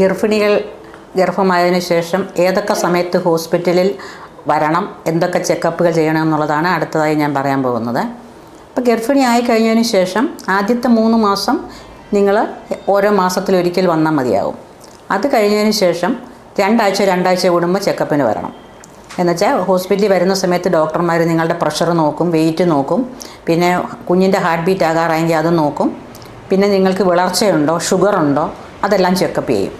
ഗർഭിണികൾ ഗർഭമായതിനു ശേഷം ഏതൊക്കെ സമയത്ത് ഹോസ്പിറ്റലിൽ വരണം എന്തൊക്കെ ചെക്കപ്പുകൾ ചെയ്യണം എന്നുള്ളതാണ് അടുത്തതായി ഞാൻ പറയാൻ പോകുന്നത്. അപ്പോൾ ഗർഭിണി ആയി കഴിഞ്ഞതിന് ശേഷം ആദ്യത്തെ മൂന്ന് മാസം നിങ്ങൾ ഓരോ മാസത്തിലൊരിക്കൽ വന്നാൽ മതിയാകും അത് കഴിഞ്ഞതിന് ശേഷം രണ്ടാഴ്ച രണ്ടാഴ്ച കൂടുമ്പോൾ ചെക്കപ്പിന് വരണം. എന്നുവെച്ചാൽ ഹോസ്പിറ്റലിൽ വരുന്ന സമയത്ത് ഡോക്ടർമാർ നിങ്ങളുടെ പ്രഷർ നോക്കും വെയിറ്റ് നോക്കും പിന്നെ കുഞ്ഞിന്റെ ഹാർട്ട് ബീറ്റ് ആകാറായെങ്കിൽ അത് നോക്കും പിന്നെ നിങ്ങൾക്ക് വിളർച്ചയുണ്ടോ ഷുഗർ ഉണ്ടോ അതെല്ലാം ചെക്കപ്പ് ചെയ്യും.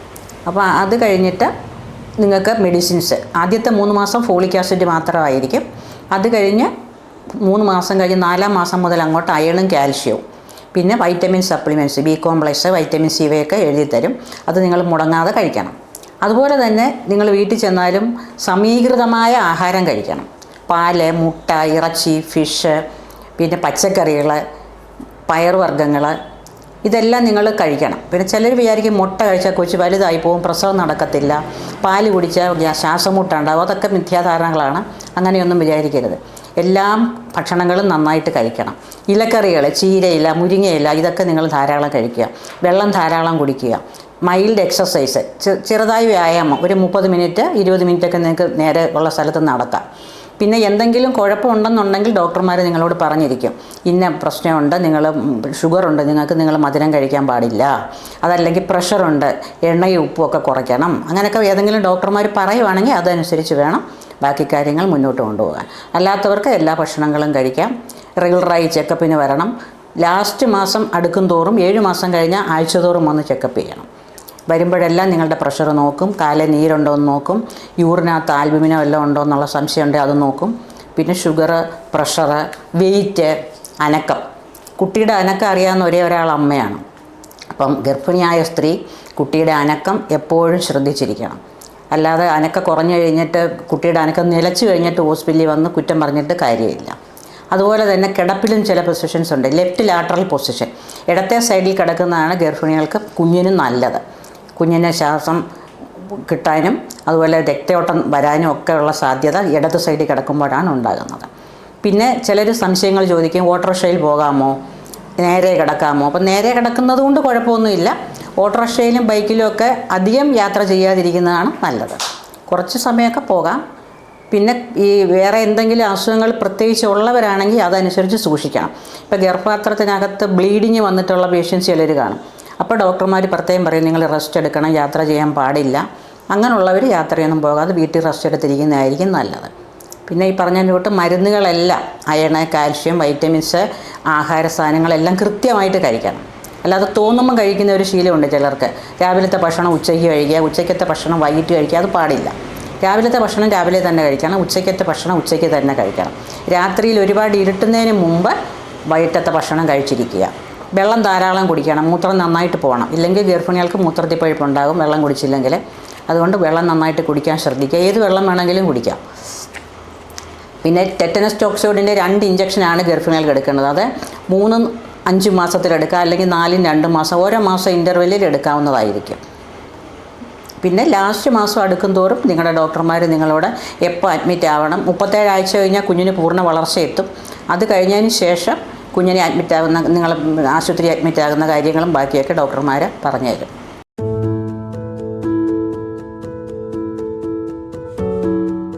അപ്പോൾ അത് കഴിഞ്ഞിട്ട് നിങ്ങൾക്ക് മെഡിസിൻസ് ആദ്യത്തെ മൂന്ന് മാസം ഫോളിക് ആസിഡ് മാത്രമായിരിക്കും. അത് കഴിഞ്ഞ് മൂന്ന് മാസം കഴിഞ്ഞ് നാലാം മാസം മുതൽ അങ്ങോട്ട് അയണും കാൽഷ്യവും പിന്നെ vitamin supplements B complex vitamin C ഇവയൊക്കെ എഴുതി തരും. അത് നിങ്ങൾ മുടങ്ങാതെ കഴിക്കണം. അതുപോലെ തന്നെ നിങ്ങൾ വീട്ടിൽ ചെന്നാലും സമീകൃതമായ ആഹാരം കഴിക്കണം. പാൽ മുട്ട ഇറച്ചി ഫിഷ് പിന്നെ പച്ചക്കറികൾ പയറുവർഗങ്ങൾ ഇതെല്ലാം നിങ്ങൾ കഴിക്കണം. പിന്നെ ചിലർ വിചാരിക്കും മുട്ട കഴിച്ചാൽ കൊച്ചു വലുതായി പോകും പ്രസവം നടക്കത്തില്ല പാൽ കുടിച്ചാൽ ശ്വാസമുട്ടുണ്ടാവും അതൊക്കെ മിഥ്യാധാരണകളാണ്. അങ്ങനെയൊന്നും വിചാരിക്കരുത്. എല്ലാം ഭക്ഷണങ്ങളും നന്നായിട്ട് കഴിക്കണം. ഇലക്കറികൾ ചീരയില മുരിങ്ങയില ഇതൊക്കെ നിങ്ങൾ ധാരാളം കഴിക്കുക. വെള്ളം ധാരാളം കുടിക്കുക. മൈൽഡ് എക്സസൈസ് ചെറുതായി വ്യായാമം ഒരു മുപ്പത് മിനിറ്റ് ഇരുപത് മിനിറ്റൊക്കെ നിങ്ങൾക്ക് നേരെ ഉള്ള സ്ഥലത്ത് നടക്കാം. പിന്നെ എന്തെങ്കിലും കുഴപ്പമുണ്ടെന്നുണ്ടെങ്കിൽ ഡോക്ടർമാർ നിങ്ങളോട് പറഞ്ഞിരിക്കും. ഇന്ന പ്രശ്നമുണ്ട് നിങ്ങൾ ഷുഗർ ഉണ്ട് നിങ്ങൾക്ക് നിങ്ങൾ മധുരം കഴിക്കാൻ പാടില്ല. അതല്ലെങ്കിൽ പ്രഷറുണ്ട് എണ്ണയും ഉപ്പും ഒക്കെ കുറയ്ക്കണം. അങ്ങനെയൊക്കെ ഏതെങ്കിലും ഡോക്ടർമാർ പറയുവാണെങ്കിൽ അതനുസരിച്ച് വേണം ബാക്കി കാര്യങ്ങൾ മുന്നോട്ട് കൊണ്ടുപോകാൻ. അല്ലാത്തവർക്ക് എല്ലാ ഭക്ഷണങ്ങളും കഴിക്കാം. റെഗുലറായി ചെക്കപ്പിന് വരണം. ലാസ്റ്റ് മാസം അടുക്കും തോറും ഏഴ് മാസം കഴിഞ്ഞാൽ ആഴ്ചതോറും വന്ന് ചെക്കപ്പ് ചെയ്യണം. വരുമ്പോഴെല്ലാം നിങ്ങളുടെ പ്രഷർ നോക്കും. കാലിൽ നീരുണ്ടോ എന്ന് നോക്കും. യൂറിനകത്ത് ആൽബുമിനോ എല്ലാം ഉണ്ടോ എന്നുള്ള സംശയമുണ്ടെങ്കിൽ അത് നോക്കും. പിന്നെ ഷുഗർ പ്രഷർ വെയിറ്റ് അനക്കം. കുട്ടിയുടെ അനക്കം അറിയാവുന്ന ഒരേ ഒരാൾ അമ്മയാണ്. അപ്പം ഗർഭിണിയായ സ്ത്രീ കുട്ടിയുടെ അനക്കം എപ്പോഴും ശ്രദ്ധിച്ചിരിക്കണം. അല്ലാതെ അനക്ക കുറഞ്ഞു കഴിഞ്ഞിട്ട് കുട്ടിയുടെ അനക്കം നിലച്ചു കഴിഞ്ഞിട്ട് ഹോസ്പിറ്റലിൽ വന്ന് കുറ്റം പറഞ്ഞിട്ട് കാര്യമില്ല. അതുപോലെ തന്നെ കിടപ്പിലും ചില പൊസിഷൻസ് ഉണ്ട്. ലെഫ്റ്റ് ലാറ്ററൽ പൊസിഷൻ ഇടത്തെ സൈഡിൽ കിടക്കുന്നതാണ് ഗർഭിണികൾക്ക് കുഞ്ഞിന് നല്ലത്. കുഞ്ഞിന് ശ്വാസം കിട്ടാനും അതുപോലെ രക്തയോട്ടം വരാനും ഒക്കെയുള്ള സാധ്യത ഇടത് സൈഡിൽ കിടക്കുമ്പോഴാണ് ഉണ്ടാകുന്നത്. പിന്നെ ചിലർ സംശയങ്ങൾ ചോദിക്കും ഓട്ടോറിക്ഷയിൽ പോകാമോ? നേരെ കിടക്കാമോ? അപ്പം നേരെ കിടക്കുന്നത് കൊണ്ട് കുഴപ്പമൊന്നുമില്ല. ഓട്ടോറിക്ഷയിലും ബൈക്കിലും ഒക്കെ അധികം യാത്ര ചെയ്യാതിരിക്കുന്നതാണ് നല്ലത്. കുറച്ച് സമയമൊക്കെ പോകാം. പിന്നെ ഈ വേറെ എന്തെങ്കിലും അസുഖങ്ങൾ പ്രത്യേകിച്ച് ഉള്ളവരാണെങ്കിൽ അതനുസരിച്ച് സൂക്ഷിക്കണം. ഇപ്പോൾ ഗർഭപാത്രത്തിനകത്ത് ബ്ലീഡിങ് വന്നിട്ടുള്ള പേഷ്യൻസ് ചിലർ കാണും. അപ്പോൾ ഡോക്ടർമാർ പ്രത്യേകം പറയും നിങ്ങൾ റെസ്റ്റ് എടുക്കണം യാത്ര ചെയ്യാൻ പാടില്ല. അങ്ങനെയുള്ളവർ യാത്രയൊന്നും പോകാതെ വീട്ടിൽ റെസ്റ്റ് എടുത്തിരിക്കുന്നതായിരിക്കും നല്ലത്. പിന്നെ ഈ പറഞ്ഞതിന്റെ തൊട്ട് മരുന്നുകളെല്ലാം അയണ് കാൽഷ്യം വൈറ്റമിൻസ് ആഹാര സാധനങ്ങളെല്ലാം കൃത്യമായിട്ട് കഴിക്കണം. അല്ലാതെ തോന്നുമ്പം കഴിക്കുന്ന ഒരു ശീലമുണ്ട് ചിലർക്ക്. രാവിലത്തെ ഭക്ഷണം ഉച്ചയ്ക്ക് കഴിക്കുക ഉച്ചയ്ക്കത്തെ ഭക്ഷണം വൈകിട്ട് കഴിക്കുക അത് പാടില്ല. രാവിലത്തെ ഭക്ഷണം രാവിലെ തന്നെ കഴിക്കണം ഉച്ചയ്ക്കത്തെ ഭക്ഷണം ഉച്ചയ്ക്ക് തന്നെ കഴിക്കണം. രാത്രിയിൽ ഒരുപാട് ഇരുട്ടുന്നതിന് മുമ്പ് വൈകിട്ടത്തെ ഭക്ഷണം കഴിച്ചിരിക്കുക. വെള്ളം ധാരാളം കുടിക്കണം മൂത്രം നന്നായിട്ട് പോകണം. ഇല്ലെങ്കിൽ ഗർഭിണികൾക്ക് മൂത്രത്തിപ്പഴുപ്പുണ്ടാകും വെള്ളം കുടിച്ചില്ലെങ്കിൽ. അതുകൊണ്ട് വെള്ളം നന്നായിട്ട് കുടിക്കാൻ ശ്രദ്ധിക്കുക. ഏത് വെള്ളം വേണമെങ്കിലും കുടിക്കാം. പിന്നെ ടെറ്റനസ് ടോക്സോയിഡിന്റെ രണ്ട് ഇഞ്ചക്ഷനാണ് ഗർഭിണികൾക്ക് എടുക്കേണ്ടത്. അത് മൂന്നും അഞ്ച് മാസത്തിലെടുക്കുക അല്ലെങ്കിൽ നാലും രണ്ട് മാസം ഓരോ മാസം ഇന്റർവെല്ലിൽ എടുക്കാവുന്നതായിരിക്കും. പിന്നെ ലാസ്റ്റ് മാസം അടുക്കും തോറും നിങ്ങളുടെ ഡോക്ടർമാർ നിങ്ങളോട് എപ്പോൾ അഡ്മിറ്റ് ആവണം? മുപ്പത്തേഴ് ആഴ്ച കഴിഞ്ഞാൽ കുഞ്ഞിന് പൂർണ വളർച്ച എത്തും അത് കഴിഞ്ഞതിന് ശേഷം കുഞ്ഞിനെ അഡ്മിറ്റ് ആകുന്ന നിങ്ങൾ ആശുപത്രി അഡ്മിറ്റ് ആകുന്ന കാര്യങ്ങളും ബാക്കിയൊക്കെ ഡോക്ടർമാർ പറഞ്ഞു തരും